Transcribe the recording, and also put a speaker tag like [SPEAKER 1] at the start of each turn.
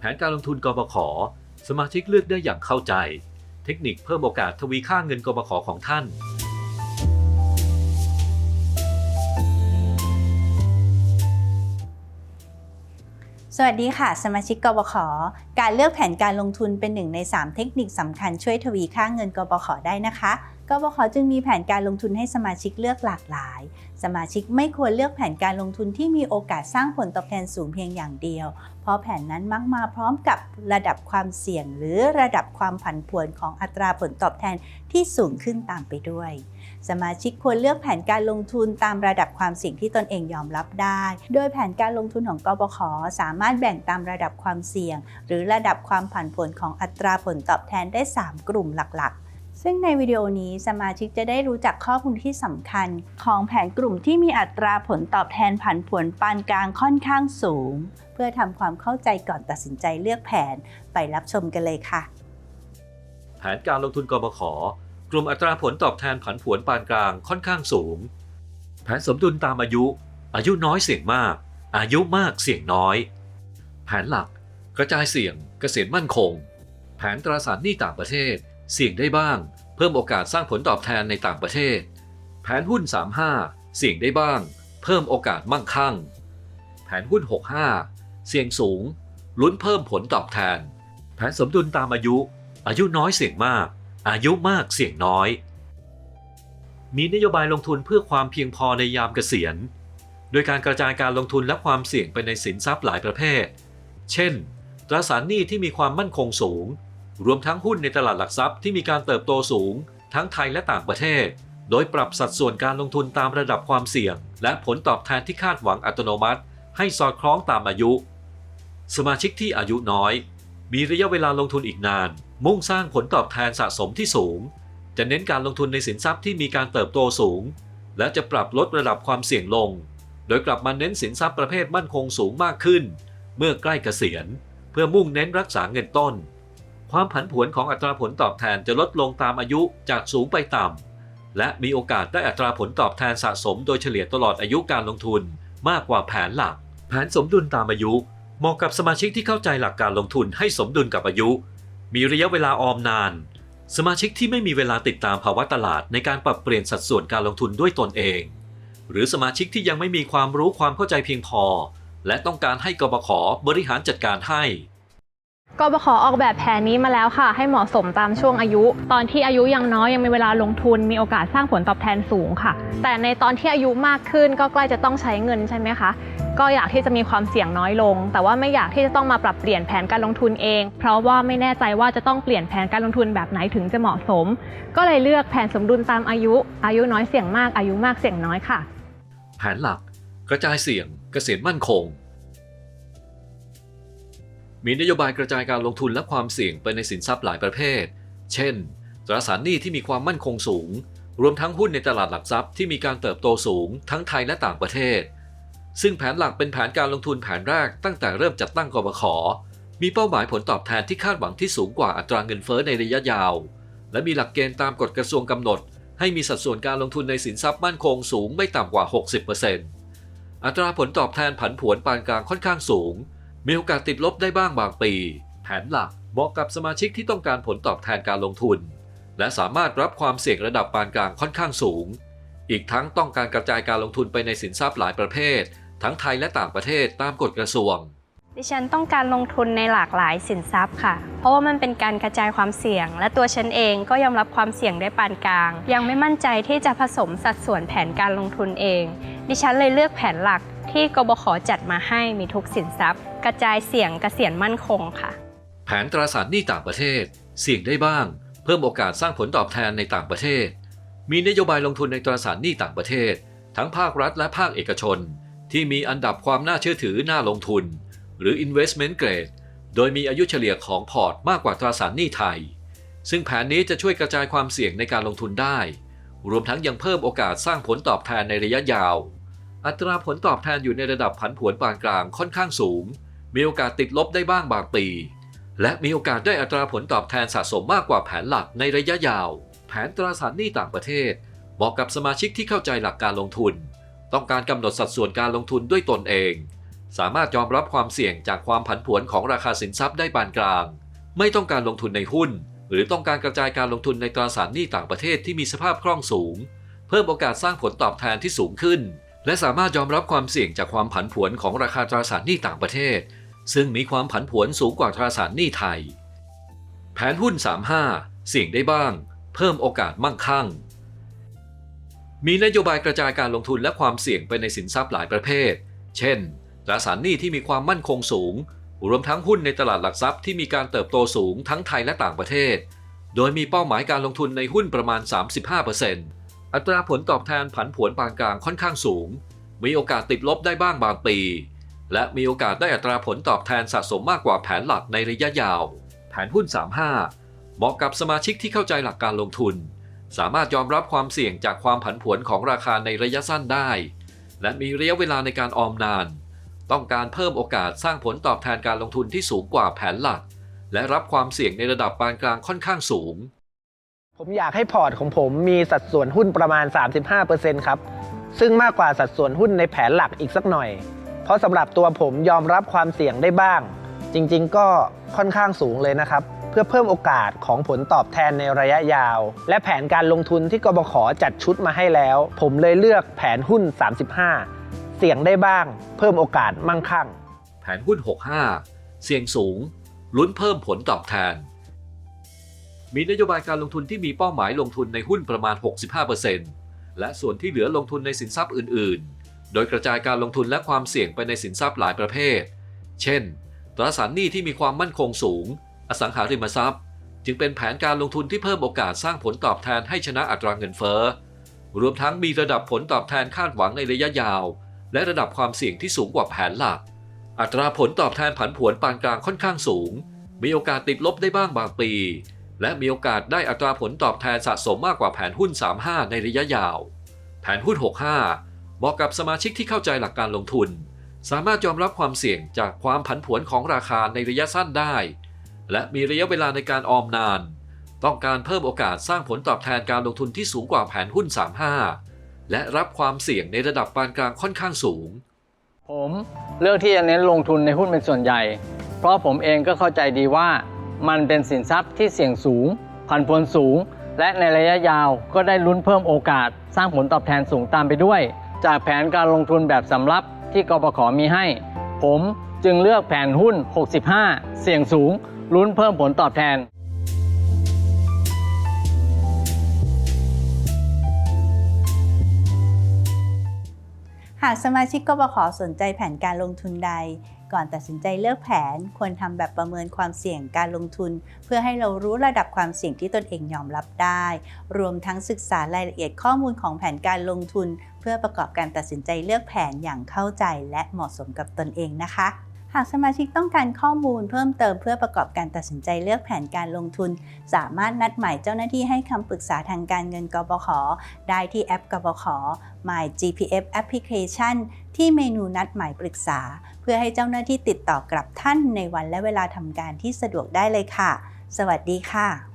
[SPEAKER 1] แผนการลงทุนกบข สมาชิกเลือกได้อย่างเข้าใจ เทคนิคเพิ่มโอกาสทวีค่าเงินกบขของท่าน
[SPEAKER 2] สวัสดีค่ะ สมาชิกกบข การเลือกแผนการลงทุนเป็นหนึ่งใน 3 เทคนิคสำคัญช่วยทวีค่าเงินกบขได้นะคะ กบขจึงมีแผนการลงทุนให้สมาชิกเลือกหลากหลาย สมาชิกไม่ควรเลือกแผนการลงทุนที่มีโอกาสสร้างผลตอบแทนสูงเพียงอย่างเดียว เพราะแผนนั้นมักมาพร้อมกับระดับความเสี่ยง หรือระดับความผันผวนของอัตราผลตอบแทนที่สูงขึ้นตามไปด้วย สมาชิกควรเลือกแผนการลงทุนตามระดับความเสี่ยงที่ตนเองยอมรับได้ โดยแผนการลงทุนของกบขสามารถแบ่งตามระดับความเสี่ยง หรือระดับความผันผวนของอัตราผลตอบแทนได้ 3 กลุ่มหลักๆ ซึ่งในวิดีโอนี้สมาชิกจะได้รู้จักข้อมูลที่สำคัญ ของแผนกลุ่มที่มีอัตราผลตอบแทนผันผวนปานกลางค่อนข้างสูง เพื่อทำความเข้าใจก่อนตัดสินใจเลือกแผนไปรับชมกันเลยค่ะ
[SPEAKER 1] แผนการลงทุนกบข กลุ่มอัตราผลตอบแทนผันผวนปานกลางค่อนข้างสูง แผนสมดุลตามอายุ อายุน้อยเสี่ยงมาก อายุมากเสี่ยงน้อย แผนหลัก กระจายเสี่ยงเกษตรมั่นคง แผนตราสารหนี้ต่างประเทศ เสี่ยงได้บ้าง เพิ่มโอกาสสร้างผลตอบแทนในต่างประเทศ แผนหุ้น 35 เสี่ยงได้บ้าง เพิ่มโอกาสมั่งคั่ง แผนหุ้น 65 เสี่ยงสูง ลุ้นเพิ่มผลตอบแทน แผนสมดุลตามอายุ อายุน้อยเสี่ยงมาก อายุมากเสี่ยงน้อย มีนโยบายลงทุนเพื่อความเพียงพอในยามเกษียณ โดยการกระจายการลงทุนและความเสี่ยงไปในสินทรัพย์หลายประเภท เช่น ตราสารหนี้ที่มีความมั่นคงสูง รวมทั้งหุ้นในตลาดหลักทรัพย์ที่มีการเติบโตสูง ทั้งไทยและต่างประเทศ โดยปรับสัดส่วนการลงทุนตามระดับความเสี่ยง และผลตอบแทนที่คาดหวังอัตโนมัติ ให้สอดคล้องตามอายุ สมาชิกที่อายุน้อย มีระยะเวลาลงทุนอีกนาน มุ่งสร้างผลตอบแทนสะสมที่สูง จะเน้นการลงทุนในสินทรัพย์ที่มีการเติบโตสูง และจะปรับลดระดับความเสี่ยงลง โดยกลับมาเน้นสินทรัพย์ประเภทมั่นคงสูงมากขึ้น เมื่อใกล้เกษียณ เพื่อมุ่งเน้นรักษาเงินต้น ความผันผวนของอัตราผลตอบแทนจะลดลงตามอายุจากสูงไปต่ำ และมีโอกาสได้อัตราผลตอบแทนสะสมโดยเฉลี่ยตลอดอายุการลงทุนมากกว่าแผนหลัก แผนสมดุลตามอายุ เหมาะกับสมาชิกที่เข้าใจหลักการลงทุนให้สมดุลกับอายุ มีระยะเวลาออมนาน สมาชิกที่ไม่มีเวลาติดตามภาวะตลาดในการปรับเปลี่ยนสัดส่วนการลงทุนด้วยตนเอง หรือสมาชิกที่ยังไม่มีความรู้ความเข้าใจเพียงพอ และต้องการให้กบขบริหารจัดการให้
[SPEAKER 3] กบขออกแบบแผนนี้มาแล้วค่ะ ให้เหมาะสมตามช่วงอายุ ตอนที่อายุยังน้อยยังมีเวลาลงทุนมีโอกาสสร้างผลตอบแทนสูงค่ะ แต่ในตอนที่อายุมากขึ้นก็ใกล้จะต้องใช้เงินใช่ไหมคะก็อยากที่จะมีความเสี่ยงน้อยลง แต่ว่าไม่อยากที่จะต้องมาปรับเปลี่ยนแผนการลงทุนเอง เพราะว่าไม่แน่ใจว่าจะต้องเปลี่ยนแผนการลงทุนแบบไหนถึงจะเหมาะสม ก็เลยเลือกแผนสมดุลตามอายุ อายุน้อยเสี่ยงมากอายุมากเสี่ยงน้อยค่ะ
[SPEAKER 1] แผนหลัก กระจายเสี่ยงเกษตรมั่นคง มีนโยบายกระจายการลงทุนและความเสี่ยงไปในสินทรัพย์หลายประเภท เช่น ตราสารหนี้ที่มีความมั่นคงสูง รวมทั้งหุ้นในตลาดหลักทรัพย์ที่มีการเติบโตสูง ทั้งไทยและต่างประเทศ ซึ่งแผนหลักเป็นแผนการลงทุนแผนแรกตั้งแต่เริ่มจัดตั้งกบข มีเป้าหมายผลตอบแทนที่คาดหวังที่สูงกว่าอัตราเงินเฟ้อในระยะยาว และมีหลักเกณฑ์ตามกฎกระทรวงกำหนด ให้มีสัดส่วนการลงทุนในสินทรัพย์มั่นคงสูงไม่ต่ำกว่า 60%อัตราผลตอบแทนผันผวนปานกลางค่อนข้างสูง มีโอกาสติดลบได้บ้างบางปี แผนหลักเหมาะกับสมาชิกที่ต้องการผลตอบแทนการลงทุน และสามารถรับความเสี่ยงระดับปานกลางค่อนข้างสูง อีกทั้งต้องการกระจายการลงทุนไปในสินทรัพย์หลายประเภท ทั้งไทยและต่างประเทศตามกฎกระทรวง
[SPEAKER 4] ดิฉันต้องการลงทุนในหลากหลายสินทรัพย์ค่ะ เพราะว่ามันเป็นการกระจายความเสี่ยง และตัวฉันเองก็ยอมรับความเสี่ยงได้ปานกลาง ยังไม่มั่นใจที่จะผสมสัดส่วนแผนการลงทุนเอง ดิฉันเลยเลือกแผนหลักที่กบขจัดมาให้มีทุกสินทรัพย์ ระจายเสี่ยงเกษียณมั่นคงค่ะ
[SPEAKER 1] แผนตราสารหนี้ต่างประเทศ เสี่ยงได้บ้าง เพิ่มโอกาสสร้างผลตอบแทนในต่างประเทศ มีนโยบายลงทุนในตราสารหนี้ต่างประเทศ ทั้งภาครัฐและภาคเอกชน ที่มีอันดับความน่าเชื่อถือน่าลงทุน หรือ investment grade โดยมีอายุเฉลี่ยของพอร์ตมากกว่าตราสารหนี้ไทย ซึ่งแผนนี้จะช่วยกระจายความเสี่ยงในการลงทุนได้ รวมทั้งยังเพิ่มโอกาสสร้างผลตอบแทนในระยะยาวอัตราผลตอบแทนอยู่ในระดับผันผวนปานกลางค่อนข้างสูง มีโอกาสติดลบได้บ้างบางปี และมีโอกาสได้อัตราผลตอบแทนสะสมมากกว่าแผนหลักในระยะยาว แผนตราสารหนี้ต่างประเทศ เหมาะกับสมาชิกที่เข้าใจหลักการลงทุน ต้องการกำหนดสัดส่วนการลงทุนด้วยตนเอง สามารถยอมรับความเสี่ยงจากความผันผวนของราคาสินทรัพย์ได้ปานกลาง ไม่ต้องการลงทุนในหุ้น หรือต้องการกระจายการลงทุนในตราสารหนี้ต่างประเทศที่มีสภาพคล่องสูง เพิ่มโอกาสสร้างผลตอบแทนที่สูงขึ้น และสามารถยอมรับความเสี่ยงจากความผันผวนของราคาตราสารหนี้ต่างประเทศ ซึ่งมีความผันผวนสูงกว่าตราสารหนี้ไทย แผนหุ้น 35 เสี่ยงได้บ้าง เพิ่มโอกาสมั่งคั่ง มีนโยบายกระจายการลงทุนและความเสี่ยงไปในสินทรัพย์หลายประเภท เช่น ตราสารหนี้ที่มีความมั่นคงสูง รวมทั้งหุ้นในตลาดหลักทรัพย์ที่มีการเติบโตสูงทั้งไทยและต่างประเทศ โดยมีเป้าหมายการลงทุนในหุ้นประมาณ 35%อัตราผลตอบแทนผันผวนปานกลางค่อนข้างสูง มีโอกาสติดลบได้บ้างบางปี และมีโอกาสได้อัตราผลตอบแทนสะสมมากกว่าแผนหลักในระยะยาว แผนหุ้น 35 เหมาะกับสมาชิกที่เข้าใจหลักการลงทุน สามารถยอมรับความเสี่ยงจากความผันผวนของราคาในระยะสั้นได้ และมีระยะเวลาในการออมนาน ต้องการเพิ่มโอกาสสร้างผลตอบแทนการลงทุนที่สูงกว่าแผนหลัก และรับความเสี่ยงในระดับปานกลางค่อนข้างสูง
[SPEAKER 5] ผมอยากให้พอร์ตของผมมีสัดส่วนหุ้นประมาณ 35%ครับซึ่งมากกว่าสัดส่วนหุ้นในแผนหลักอีกสักหน่อย เพราะสำหรับตัวผมยอมรับความเสี่ยงได้บ้าง จริงๆ ก็ค่อนข้างสูงเลยนะครับ เพื่อเพิ่มโอกาสของผลตอบแทนในระยะยาว และแผนการลงทุนที่กบขจัดชุดมาให้แล้ว ผมเลยเลือกแผนหุ้น 35 เสี่ยงได้บ้าง เพิ่มโอกาสมั่งคั่ง
[SPEAKER 1] แผนหุ้น 65 เสี่ยงสูง ลุ้นเพิ่มผลตอบแทน มีนโยบายการลงทุนที่มีเป้าหมายลงทุนในหุ้นประมาณ 65%และส่วนที่เหลือลงทุนในสินทรัพย์อื่น ๆ โดยกระจายการลงทุนและความเสี่ยงไปในสินทรัพย์หลายประเภท เช่น ตราสารหนี้ที่มีความมั่นคงสูง อสังหาริมทรัพย์ จึงเป็นแผนการลงทุนที่เพิ่มโอกาสสร้างผลตอบแทนให้ชนะอัตราเงินเฟ้อ รวมทั้งมีระดับผลตอบแทนคาดหวังในระยะยาว และระดับความเสี่ยงที่สูงกว่าแผนหลัก อัตราผลตอบแทนผันผวนปานกลางค่อนข้างสูง มีโอกาสติดลบได้บ้างบางปี และมีโอกาสได้อัตราผลตอบแทนสะสมมากกว่าแผนหุ้น 35 ในระยะยาว แผนหุ้น 65 เหมาะกับสมาชิกที่เข้าใจหลักการลงทุน สามารถยอมรับความเสี่ยงจากความผันผวนของราคาในระยะสั้นได้ และมีระยะเวลาในการออมนาน ต้องการเพิ่มโอกาสสร้างผลตอบแทนการลงทุนที่สูงกว่าแผนหุ้น 35 และรับความเสี่ยงในระดับปานกลางค่อนข้างสูง
[SPEAKER 6] ผมเลือกที่จะเน้นลงทุนในหุ้นเป็นส่วนใหญ่ เพราะผมเองก็เข้าใจดีว่ามันเป็นสินทรัพย์ที่เสี่ยงสูง ผันผวนสูง และในระยะยาวก็ได้ลุ้นเพิ่มโอกาส สร้างผลตอบแทนสูงตามไปด้วย จากแผนการลงทุนแบบสำรับที่กปขมีให้ ผมจึงเลือกแผนหุ้น 65 เสี่ยงสูงลุ้นเพิ่มผลตอบแทน
[SPEAKER 2] หากสมาชิกกบขสนใจแผนการลงทุนใด ก่อนตัดสินใจเลือกแผน ควรทำแบบประเมินความเสี่ยงการลงทุน เพื่อให้เรารู้ระดับความเสี่ยงที่ตนเองยอมรับได้ รวมทั้งศึกษารายละเอียดข้อมูลของแผนการลงทุน เพื่อประกอบการตัดสินใจเลือกแผนอย่างเข้าใจและเหมาะสมกับตนเองนะคะ หากสมาชิกต้องการข้อมูลเพิ่มเติมเพื่อประกอบการตัดสินใจเลือกแผนการลงทุน สามารถนัดหมายเจ้าหน้าที่ให้คำปรึกษาทางการเงินกบข ได้ที่แอปกบข My GPF Application ที่เมนูนัดหมายปรึกษา เพื่อให้เจ้าหน้าที่ติดต่อกลับท่านในวันและเวลาทำการที่สะดวกได้เลยค่ะ สวัสดีค่ะ